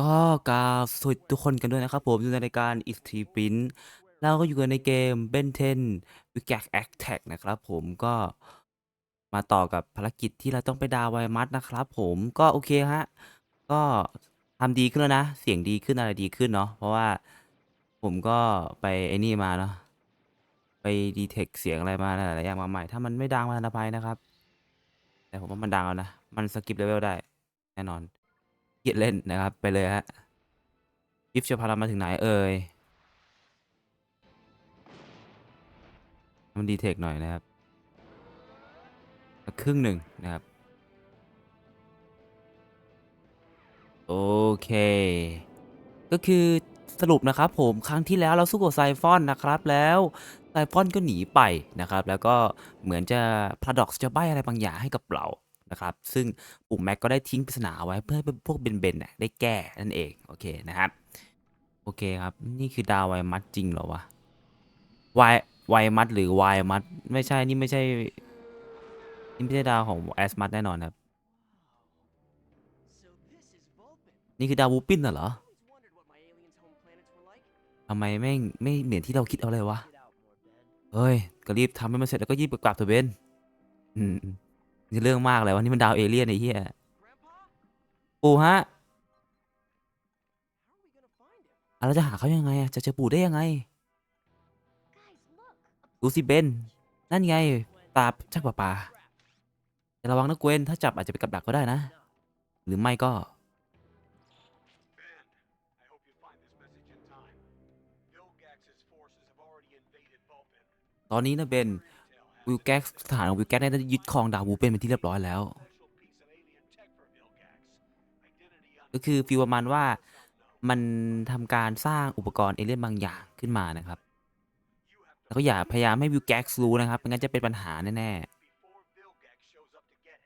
ก็กราบสวัสดีทุกคนกันด้วยนะครับผมอยู่ในรายการ i s t r e p r i n เราก็อยู่กันในเกม Ben 10 w i g a c Attack นะครับผมก็มาต่อกับภารกิจที่เราต้องไปดาวไวมัสนะครับผมก็โอเคฮะ ก็ทำดีขึ้นแล้วนะ เสียงดีขึ้นอะไรดีขึ้นเนาะเพราะว่าผมก็ไปไอ้นี่มาเนาะไปดีเทคเสียงอะไรมาหลายๆอย่างมาใหม่ ถ้ามันไม่ดังมาอภัยนะครับ แต่ผมว่ามันดังแล้วนะ มันสกิปเลเวลได้แน่นอน กียดเล่นนะครับ ไปเลยฮะกิฟต์จะพาเรามาถึงไหนเอ่ยมันดีเทคหน่อยนะครับ ครึ่งหนึ่งนะครับ โอเค ก็คือสรุปนะครับผมครั้งที่แล้วเราสู้กับไซฟอนนะครับแล้วไซฟอนก็หนีไปนะครับ แล้วก็เหมือนจะพาราดอกจะใบอะไรบางอย่างให้กับเรา นะครับ ซึ่งปุ่มแม็กก็ได้ทิ้งปริศนาเอาไว้เพื่อให้พวกเบนเบนน่ะได้แก้นั่นเอง โอเคนะครับโอเคครับ นี่คือดาวไวมัดจริงเหรอวะไวไวมัดหรือไวมัดไม่ใช่นี่ไม่ใช่นี่ไม่ใช่ดาวของแอสมัดแน่นอนครับ นี่คือดาววูปินน่ะเหรอทำไมแม่งไม่เหมือนที่เราคิดเอาเลยวะ เฮ้ย ก็รีบทำให้มันเสร็จแล้วก็รีบกลับเถอะเบนอืม นี่เรื่องมากเลยวะนี่มันดาวเอเลี่ยนไอ้เหี้ยปู่ฮะเราจะหาเขายังไงอะจะเจอปู่ได้ยังไง ดูสิเบน นั่นไง ตาช่างป่าป่าแต่ระวังนะเกวนถ้าจับอาจจะไปกับดักก็ได้นะ หรือไม่ก็ตอนนี้นะเบน วิลแก๊กสถานของวิลแก๊กได้ยึดครองดาววูเป็นเป็นที่เรียบร้อยแล้ว ก็คือฟีลประมาณว่ามันทำการสร้างอุปกรณ์เอเลี่ยนบางอย่างขึ้นมานะครับ แล้วก็อย่าพยายามให้วิลแก๊กรู้นะครับไม่งั้นจะเป็นปัญหาแน่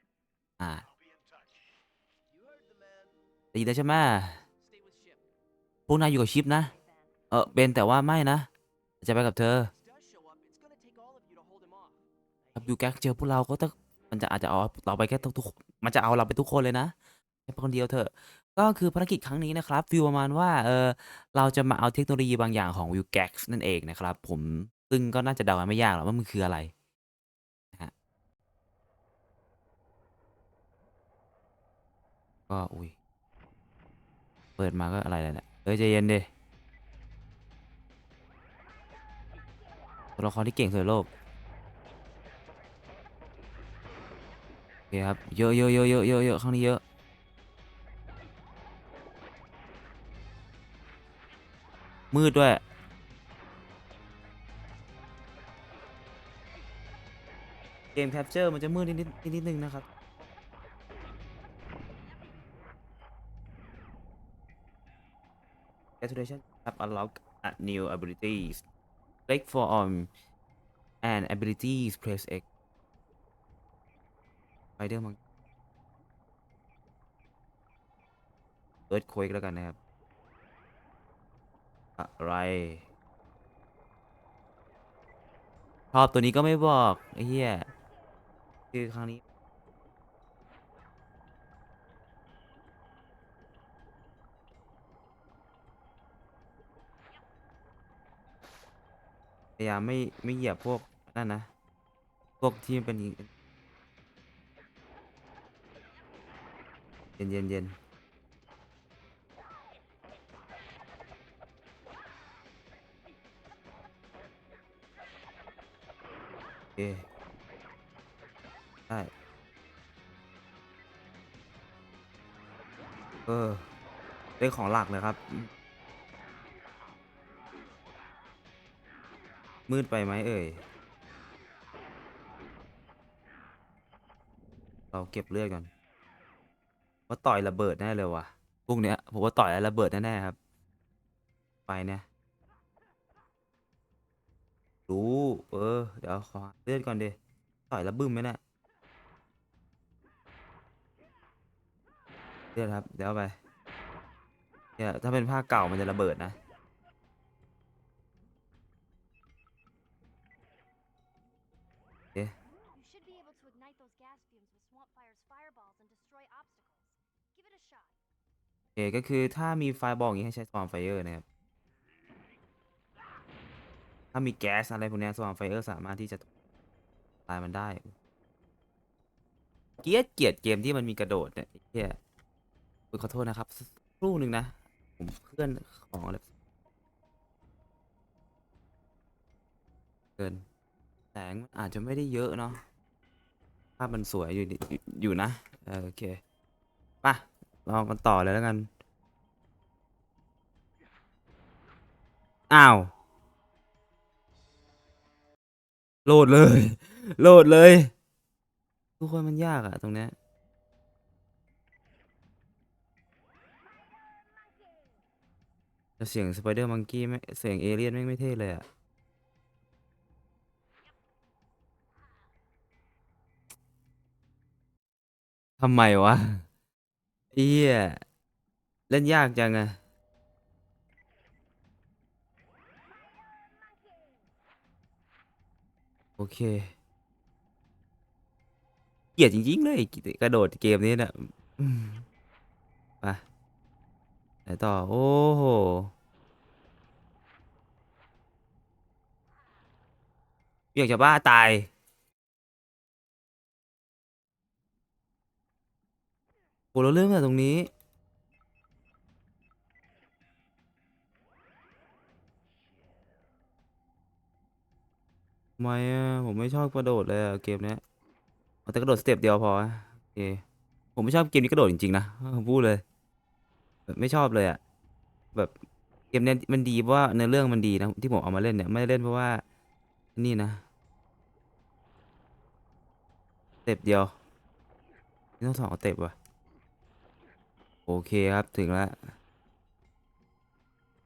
ๆอ่าได้ยินแล้วใช่ไหมพวกนายอยู่กับชิปนะ เออเบนแต่ว่าไม่นะ จะไปกับเธอ ถ้าวิลแก๊กเจอพวกเราก็ต้องมันจะอาจจะเอาเราไปแค่ทุกๆมันจะเอาเราไปทุกคนเลยนะแค่คนเดียวเถอะ ก็คือภารกิจครั้งนี้นะครับฟีลประมาณว่าเออเราจะมาเอาเทคโนโลยีบางอย่างของวิลแก๊กนั่นเองนะครับ ผมซึ่งก็น่าจะเดาไม่ยากหรอกว่ามันคืออะไรนะก็อุ้ย เปิดมาก็อะไรแล้วเนี่ยเอ้ยใจเย็นดิตัวละครที่เก่งสุดโลก เคครับ เยอะเยอะเยอะเยอะเยอะเยอะข้างนี้เยอะ มืดด้วย เกมแคปเจอร์มันจะมืดนิดนิดนิดนิดนึงนะครับ Saturation have unlocked new abilities click for arm and abilities press X Spider มั้ง Earthquake แล้วกันนะครับ อะไร ชอบตัวนี้ก็ไม่บอก ไอ้เหี้ย คือครั้งนี้พยายามไม่ไม่เหยียบพวกนั่นนะ พวกที่เป็น ย็นเย็นเย็นโอเคได้เออได้ของหลักเลยครับ มืดไปไหมเอ่ย เราเก็บเลือดก่อน ว่าต่อยระเบิดแน่เลยว่ะพวกเนี้ยผมว่าต่อยแล้วระเบิดแน่ๆครับ ไปเนี่ยรู้เออ เดี๋ยวขอเลือดก่อนดิต่อยแล้วบึ้มไหมเนี่ยเลือดครับ เดี๋ยวไปเนี่ยถ้าเป็นผ้าเก่ามันจะระเบิดนะ You should be able to ignite those gas fumes with Swamp Fire's fireballs and destroy obstacles. Give it a shot. เคก็คือถ้ามีไฟบอลอย่างนี้ให้ใช้สวามไฟเออร์นะครับ ถ้ามีแก๊สอะไรพวกนี้สวามไฟเออร์สามารถที่จะตายมันได้ เกียดเกียดเกมที่มันมีกระโดดเนี่ยไอ้เฮียอุ๊ยขอโทษนะครับครู่หนึ่งนะผมเคลื่อนของอะไรเกินแสงมันอาจจะไม่ได้เยอะเนาะภาพมันสวยอยู่อยู่นะเออโอเคมา ลองกันต่อเลยแล้วกัน อ้าว โหลดเลย โหลดเลย ทุกคนมันยากอะตรงเนี้ยเสียงสไปเดอร์มังกี้ไม่เสียงเอเลี่ยนแม่ไม่เท่เลยอะทำไมวะ เอี้ยเล่นยากจังอะโอเค เกลียดจริงๆเลยกระโดดเกมนี้นี่ยอืมไปไหนต่อ โอ้โห อยากจะบ้าตาย โหเราเริ่มจากตรงนี้ทำไมอะผมไม่ชอบกระโดดเลยอะเกมเนี้ยเอาแต่กระโดดสเต็ปเดียวพอโอเคผมไม่ชอบเกมนี้กระโดดจริงๆนะผมพูดเลยแบบไม่ชอบเลยอะแบบเกมเนี้ยมันดีเพราะว่าเนื้อเรื่องมันดีนะที่ผมเอามาเล่นเนี่ยไม่ได้เล่นเพราะว่านี่นะเต็ปเดียวนี่ต้องสองเต็ปว่ะ โอเคครับถึงแล้ว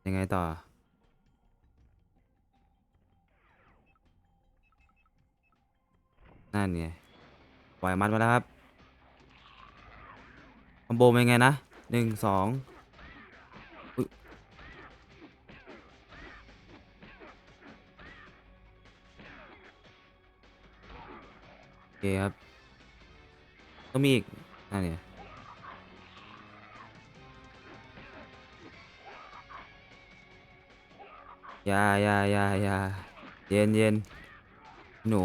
ยังไงต่อ นั่นไงปล่อยมันมาแล้วครับคอมโบเป็นไงนะหนึ่งสองโอเคครับ ก็มีอีกนั่นเนี่ย ยาอยาอยาอยาเย็นเย็นหนู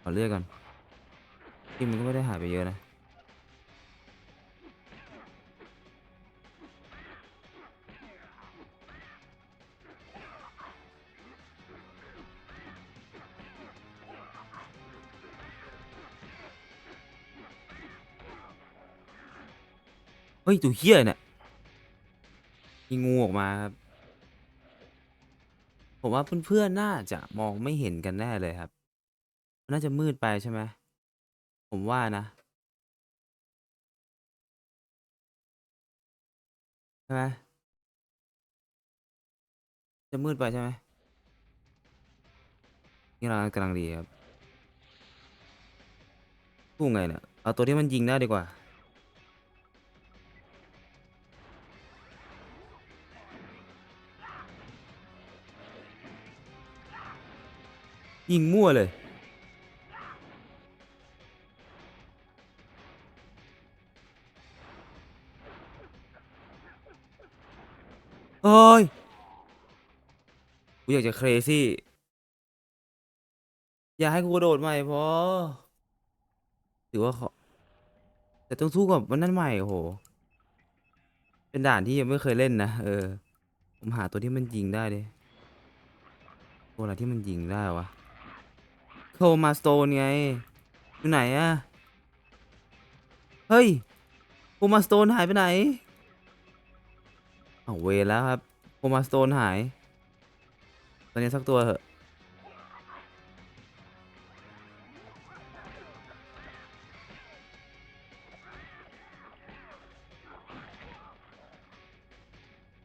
ขอเลือกก่อนที่มันก็ไม่ได้หายไปเยอะนะ ฮ้ยตัวเฮี้ยเนี่ยมีงูออกมาครับ ผมว่าเพื่อนๆน่าจะมองไม่เห็นกันแน่เลยครับ น่าจะมืดไปใช่ไหม ผมว่านะใช่ไหมจะมืดไปใช่ไหมนี่เรากำลังดีครับพูดไงเนี่ยเอาตัวที่มันยิงได้ดีกว่า ยิงมั่วเลยโอ้ย กูอยากจะเครซี่ อย่าให้กูกระโดดใหม่พอ ถือว่าขอแต่ต้องสู้กับวันนั้นใหม่โอ้โห เป็นด่านที่ยังไม่เคยเล่นนะ เออ ผมหาตัวที่มันยิงได้ดิตัวอะไรที่มันยิงได้วะ โทมาสโตนไง อยู่ไหนอะเฮ้ยโทมาสโตนหายไปไหน เอาเวแล้วครับโทมาสโตนหาย ตอนนี้สักตัวเหอะ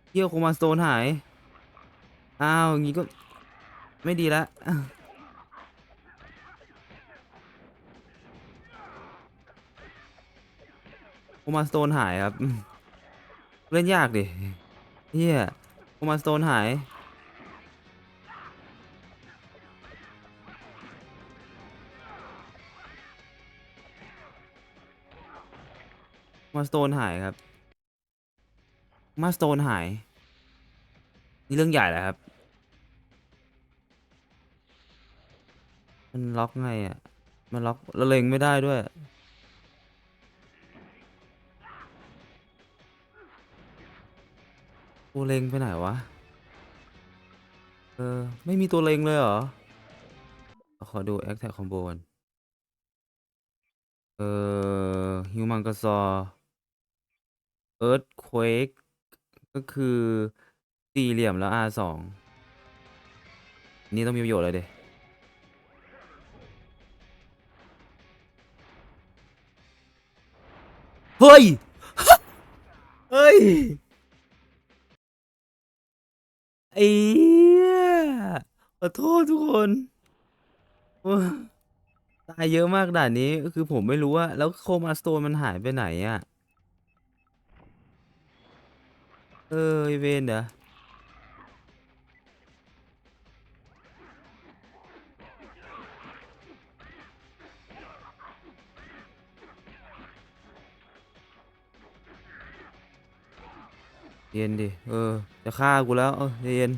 เที่ยวโคมาสโตนหาย อ้าวอย่างงี้ก็ไม่ดีละ โคมาสโตนหายครับ เล่นยากดิเฮียโคมาสโตนหายมาสโตนหายครับ มาสโตนหาย นี่เรื่องใหญ่แหละครับ มันล็อกไงอะ มันล็อกแล้วเลงไม่ได้ด้วย ตัวเล็งไปไหนวะ เออ ไม่มีตัวเล็งเลยเหรอ ขอดู a c t a c Combo ก่อนเออฮิวมังกซอเอิร์ธเควกก็คือสี่เหลี่ยมแล้ว R สองนี่ต้องมีประโยชน์เลยเดเฮ้ย เฮ้ย ไอ้เหี้ยขอโทษทุกคนโอ้ตายเยอะมากด่านนี้ก็คือผมไม่รู้ว่า แล้วโคมาสโตนมันหายไปไหนอะเออไอ้เวนเด้อ เย็นดิ เออ จะฆ่ากูแล้ว เออเย็น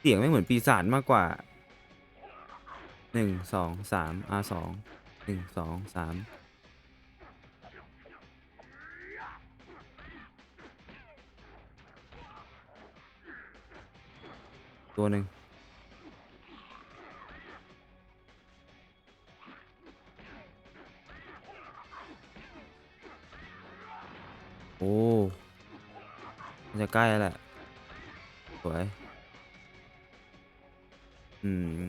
เสียงไม่เหมือนปีศาจมากกว่า หนึ่ง สอง สาม R สอง หนึ่ง สอง สาม ตัวหนึ่ง อ้จะใกล้แล้วแหละสวยอืม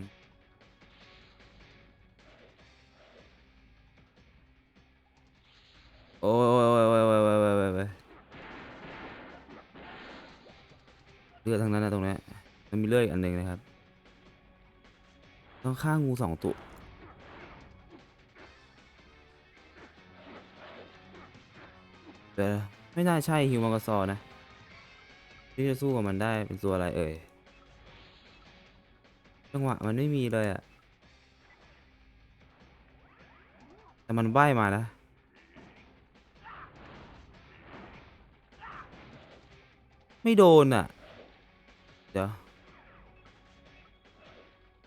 โอ้ยโอ้ยโอ้ยโอ้ยโอ้ยโอ้ยโอ้ยโอ้ยเลือดทั้งนั้นนะตรงนี้มันมีเลือดอีกอันหนึ่งนะครับ ต้องฆ่างูสองตัวเดี๋ยว ไม่น่าใช่ฮิวมังกรซอนะ ที่จะสู้กับมันได้เป็นตัวอะไรเอ่ย จังหวะมันไม่มีเลยอะแต่มันใบ้มานะไม่โดนอะ เดี๋ยว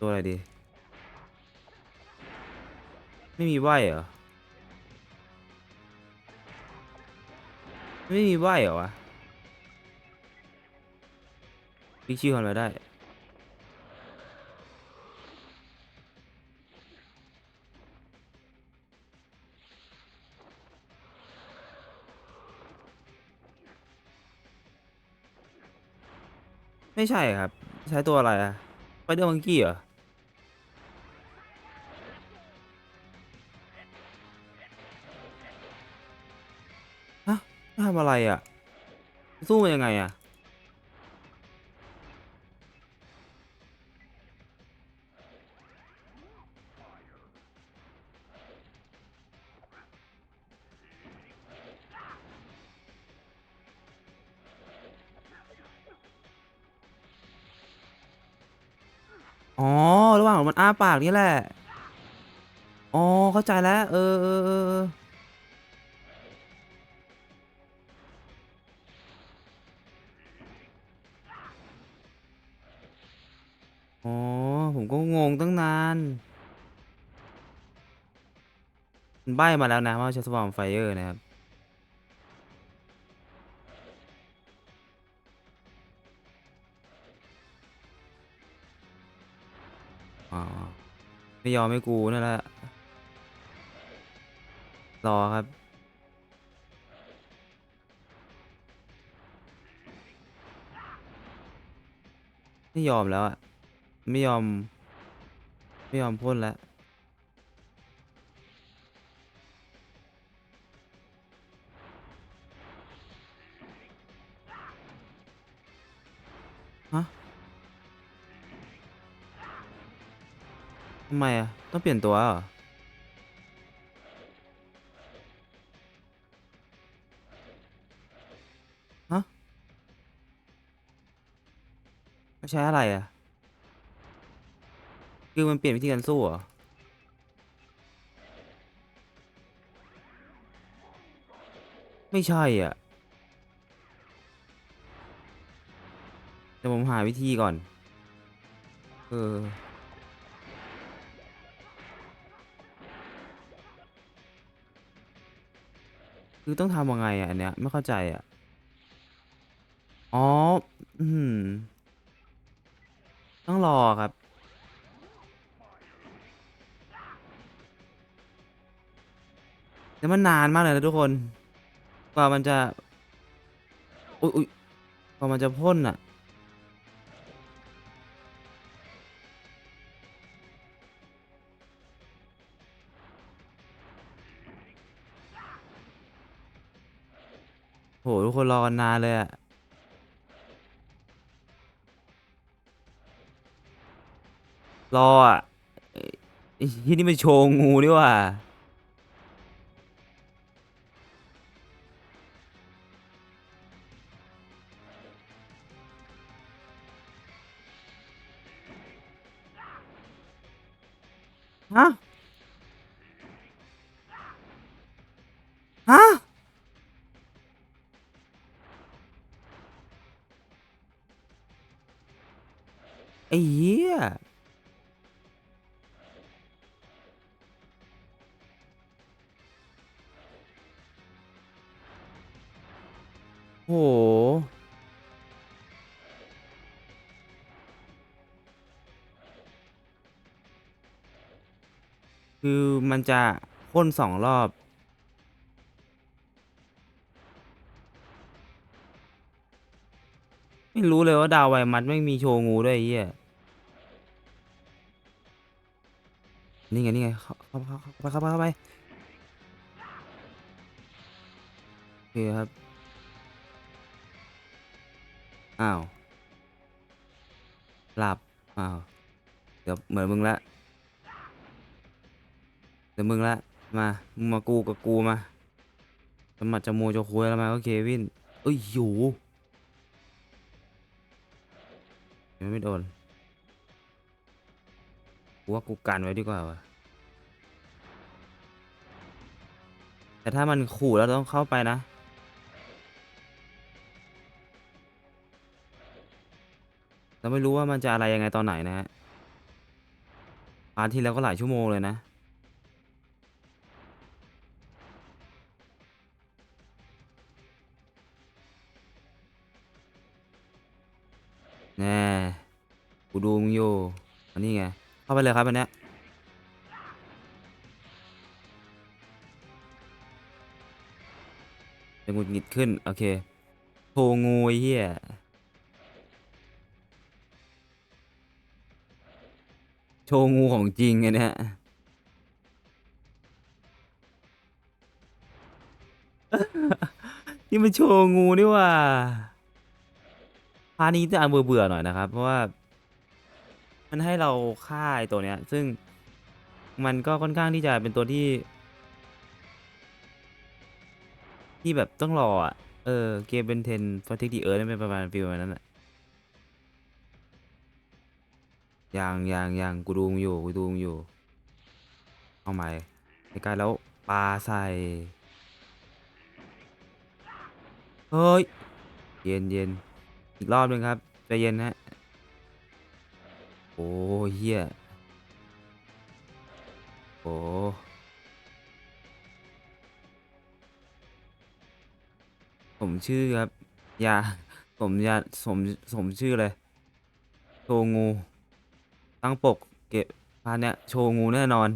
ตัวอะไรดี ไม่มีใบเหรอ ไม่มีใบเหรอวะพิกชื่อมันมาได้ ไม่ใช่ครับ ใช้ตัวอะไรอะไปเดอร์มังกี้เหรอ อะไรอะสู้มันยังไงอะ อ๋อ ระหว่างมันอ้าปากนี่แหละ อ๋อ เข้าใจแล้ว เออเออเออ อ๋อ ผมก็งงตั้งนานมันใบ้มาแล้วนะว่าใช้สวอมไฟเออร์นะครับ อ๋อ ไม่ยอมให้กูนั่นแหละ รอครับไม่ยอมแล้วอะ ไม่ยอม ไม่ยอมพ่นแล้วฮะทำไมอะ ต้องเปลี่ยนตัวเหรอฮะไม่ใช้อะไรอะ คือมันเปลี่ยนวิธีการสู้เหรอไม่ใช่อะแต่ผมหาวิธีก่อน เออ คือต้องทำยังไงอะอันเนี้ยไม่เข้าใจอะ อ๋อ อืม ต้องรอครับ แล้วมันนานมากเลยนะทุกคน กว่ามันจะ อุ๊ยอุ๊ยกว่ามันจะพ่นอะ โห ทุกคนรอกันนานเลยอะรออะที่นี่มันโชว์งูนี่หว่า ฮะฮ คือมันจะพ่นสองรอบ ไม่รู้เลยว่าดาวไวมัดไม่มีโชว์งูด้วยไอ้เหี้ยนี่ไง นี่ไง เข้าเข้าเข้าเข้าไปเข้าไปเข้าไปโอเคครับ อ้าว หลับ อ้าว เดี๋ยวเหมือนมึงละ ดี๋ยวมึงละมามึงมากูกับกูมาจะหมัดจะโมจะคุยแล้วมาก็เควินเอ้ยอยู่ยังไม่โดนกูว่ากูกันไว้ดีกว่าวะแต่ถ้ามันขู่แล้วต้องเข้าไปนะเราไม่รู้ว่ามันจะอะไรยังไงตอนไหนนะฮะพาร์ทที่แล้วก็หลายชั่วโมงเลยนะ ดูมึงอยู่อันนี้ไง เข้าไปเลยครับอันเนี้ยจะหงุดหงิดขึ้น โอเคโทงูเหี้ยโชงูของจริงไงเนี่ยนี่มันโชว์งูนี่ว่าพานี้จะอ่านเบื่อหน่อยนะครับ เพราะว่า มันให้เราฆ่าไอ้ตัวเนี้ย ซึ่งมันก็ค่อนข้างที่จะเป็นตัวที่ ที่แบบต้องรออะ เออ เกมเป็นเทนฟอร์ทิกดีเอิร์ธเป็นประมาณฟิลแบบนั้นแหละยังยังยังกูดูมึงอยู่กูดูมึงอยู่ เอาใหม่ในการแล้วปลาใส่ เฮ้ย เย็นเย็นอีกรอบหนึ่งครับใจเย็นฮะ อ้เฮียโอ้ผมชื่อครับ ยา ผมยาสมสมชื่อเลย โชงู ตั้งปก เก็บพานเนี้ยโชงูแน่นอน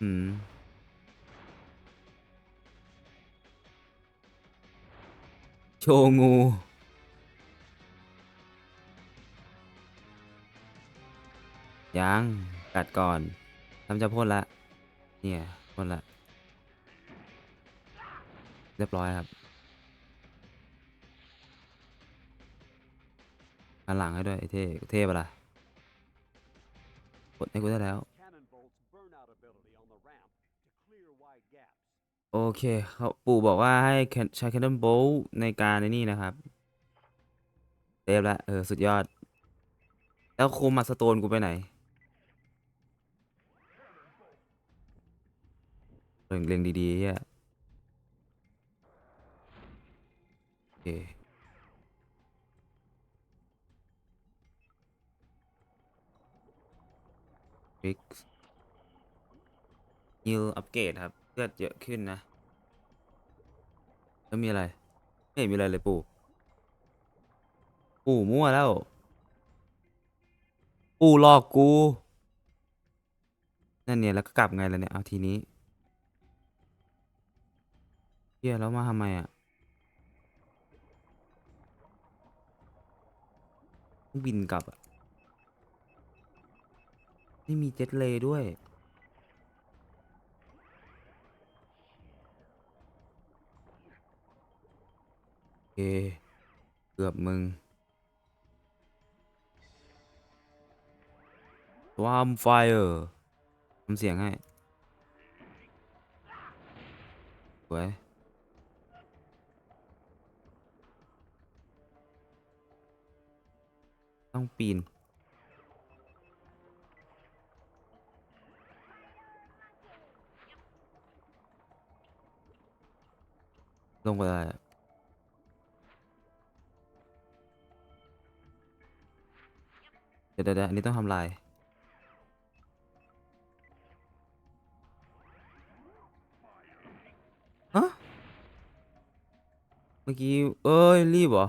อืมโชงู ยังกัดก่อนทำจะพ่นละ เนี่ยพ่นละ เรียบร้อยครับหันหลังให้ด้วยไอเท่เท่ปะล่ะกดให้กูได้แล้ว โอเคเขาปู่บอกว่าให้ใช้แคนนอนโบลในการในนี่นะครับเทปละเออ สุดยอด แล้วโคมาสโตนกูไปไหน เล็งเล็งดีๆเฮียเคริกฮิลอัปเกรดครับเลือดเยอะขึ้นนะ แล้วมีอะไร ไม่มีอะไรเลยปู่ ปู่มั่วแล้ว ปู่หลอกกู นั่นเนี่ยแล้วก็กลับไงล่ะเนี่ย เอาทีนี้ เฮียแล้วมาทำไมอะต้องบินกลับอะ ไม่มีเจ็ตเลยด้วยโอเคเกือบมึง Swarm Fire ทำเสียงให้สวย ต้องปีน ลงไปได้เดี๋ยวเดี๋ยวเดี๋ยวอันนี้ต้องทำลายฮะเมื่อกี้ เอ้ย รีบเหรอ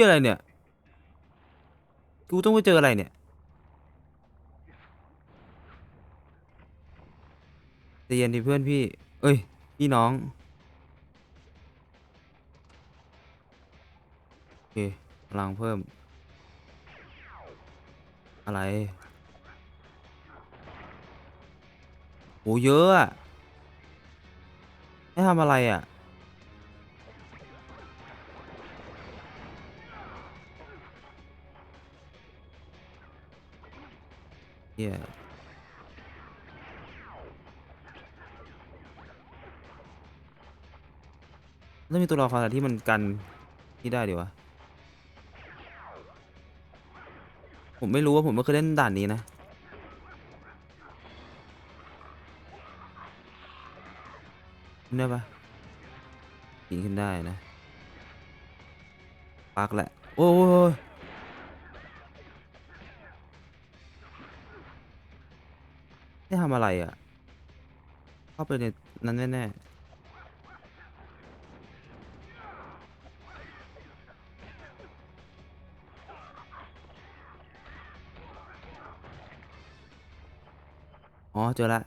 ยอะไรเนี่ย กูต้องไปเจออะไรเนี่ยใจเย็นดิเพื่อนพี่ เอ้ย พี่น้อง โอเคพลังเพิ่ม อะไร โห เยอะอะให้ทำอะไรอะ เฮียต้องมีตัวละครอะไรที่มันกันที่ได้ดีวะ ผมไม่รู้ว่าผมไม่เคยเล่นด่านนี้นะขึ้นได้ปะปีนขึ้นได้นะปักแหละ โอ้ย ให้ทำอะไรอะ เข้าไปในนั้นแน่ๆ อ๋อ เจอละ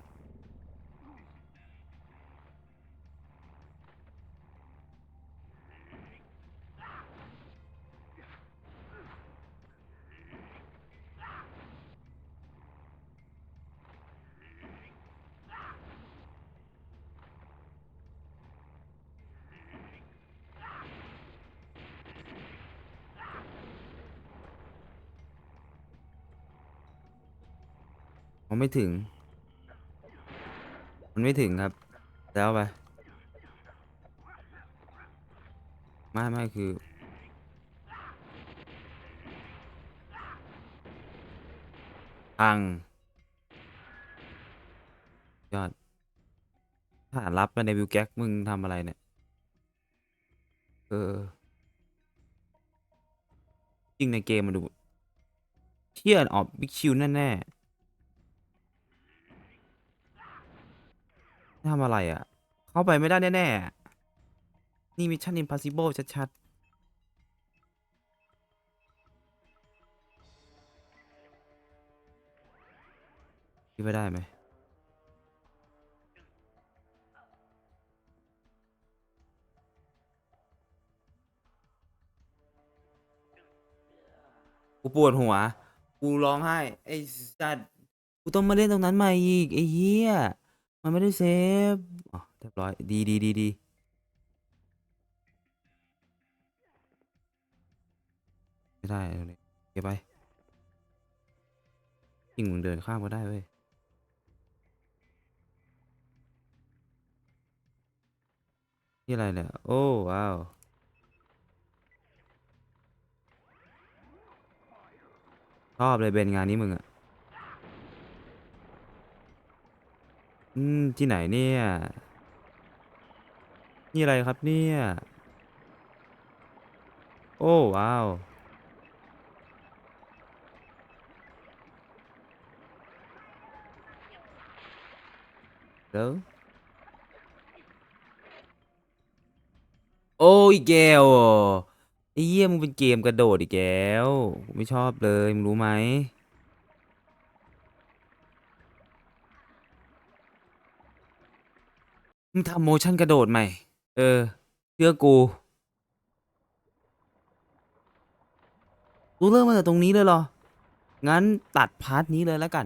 ันไม่ถึง มันไม่ถึงครับ แล้วไป ไม่ไม่คือพัง ยอดถ้ารับไปในวิวแก๊กมึงทำอะไรเนี่ย เออจริงในเกมมาดูเที่ยนออกบิ๊กชิวแน่ๆ ทำอะไรอะ เข้าไปไม่ได้แน่ ๆ นี่มิชชั่นอิมพ s สิเบิลชัด ๆ คิดไปได้ไหมกูปวดหัว กูร้องไห้ ไอ้สัตว์กูต้องมาเล่นตรงนั้นใหม่อีก ไอ้เหี้ย มันไม่ได้เซฟอ๋อเรียบร้อย ดีดีดีดีไม่ได้เลยเก็บไปจริงมึงเดินข้ามก็ได้เว้ยที่อะไรเนี่ย โอ้ ว้าวชอบเลยเบนงานนี้มึงอะ อืม ที่ไหนเนี่ย นี่อะไรครับเนี่ย โอ้ว้าวเดี๋ยวโอ้ยแก้วอะไอ้เหี้ยมึงเป็นเกมกระโดดอีกแล้ว ไม่ชอบเลย มึงรู้ไหม มึงทำโมชั่นกระโดดใหม่ เออ เชื่อกู รู้เรื่องมาจากตรงนี้เลยเหรอ งั้นตัดพาร์ทนี้เลยแล้วกัน